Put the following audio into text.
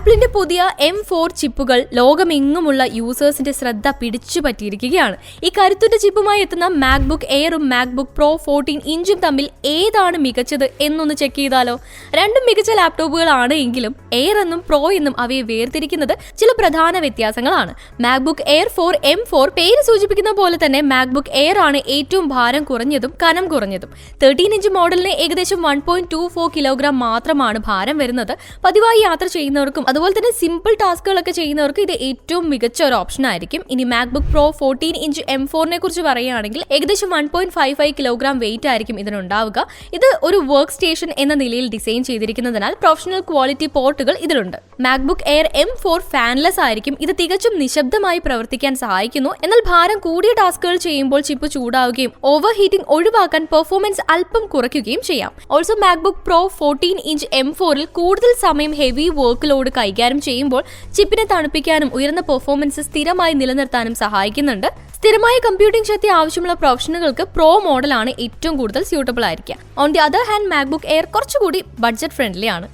ആപ്പിളിന്റെ പുതിയ M four ചിപ്പുകൾ ലോകമെങ്ങുമുള്ള യൂസേഴ്സിന്റെ ശ്രദ്ധ പിടിച്ചു പറ്റിയിരിക്കുകയാണ് ഈ കരുത്തുറ്റ ചിപ്പുമായി എത്തുന്ന മാക്ബുക്ക് എയറും മാക്ബുക്ക് പ്രോ ഫോർട്ടീൻ ഇഞ്ചും തമ്മിൽ ഏതാണ് മികച്ചത് എന്നൊന്ന് ചെക്ക് ചെയ്താലോ? രണ്ടും മികച്ച ലാപ്ടോപ്പുകളാണ് എങ്കിലും എയർ എന്നും പ്രോ എന്നും അവയെ വേർതിരിക്കുന്നത് ചില പ്രധാന വ്യത്യാസങ്ങളാണ്. MacBook Air four M four പേര് സൂചിപ്പിക്കുന്ന പോലെ തന്നെ മാക്ബുക്ക് എയർ ആണ് ഏറ്റവും ഭാരം കുറഞ്ഞതും കനം കുറഞ്ഞതും. തേർട്ടീൻ ഇഞ്ച് മോഡലിന് ഏകദേശം one point two four kilogram മാത്രമാണ് ഭാരം വരുന്നത്. പതിവായി യാത്ര ചെയ്യുന്നവർക്കും അതുപോലെ തന്നെ സിമ്പിൾ ടാസ്കുകളൊക്കെ ചെയ്യുന്നവർക്ക് ഇത് ഏറ്റവും മികച്ച ഒരു ഓപ്ഷൻ ആയിരിക്കും. ഇനി MacBook Pro fourteen inch M ഫോറിനെ കുറിച്ച് പറയുകയാണെങ്കിൽ ഏകദേശം one point five five kilogram weight ആയിരിക്കും ഇതിനുണ്ടാവുക. ഇത് ഒരു വർക്ക് സ്റ്റേഷൻ എന്ന നിലയിൽ ഡിസൈൻ ചെയ്തിരിക്കുന്നതിനാൽ പ്രൊഫഷണൽ ക്വാളിറ്റി പോർട്ടുകൾ ഇതിലുണ്ട്. MacBook Air M four fanless ആയിരിക്കും. ഇത് തികച്ചും നിശബ്ദമായി പ്രവർത്തിക്കാൻ സഹായിക്കുന്നു. എന്നാൽ ഭാരം കൂടിയ ടാസ്കുകൾ ചെയ്യുമ്പോൾ ചിപ്പ് ചൂടാവുകയും ഓവർ ഹീറ്റിംഗ് ഒഴിവാക്കാൻ പെർഫോമൻസ് അല്പം കുറയ്ക്കുകയും ചെയ്യാം. Also MacBook Pro fourteen inch M ഫോറിൽ കൂടുതൽ സമയം ഹെവി വർക്ക് ലോഡ് കൈകാര്യം ചെയ്യുമ്പോൾ ചിപ്പിനെ തണുപ്പിക്കാനും ഉയർന്ന പെർഫോമൻസ് സ്ഥിരമായി നിലനിർത്താനും സഹായിക്കുന്നുണ്ട്. സ്ഥിരമായ കമ്പ്യൂട്ടിംഗ് ശക്തി ആവശ്യമുള്ള പ്രൊഫഷണലുകൾക്ക് പ്രോ മോഡലാണ് ഏറ്റവും കൂടുതൽ സ്യൂട്ടബിൾ ആയിരിക്കുക. On the other hand MacBook Air കുറച്ചുകൂടി ബഡ്ജറ്റ് ഫ്രണ്ട്ലി ആണ്.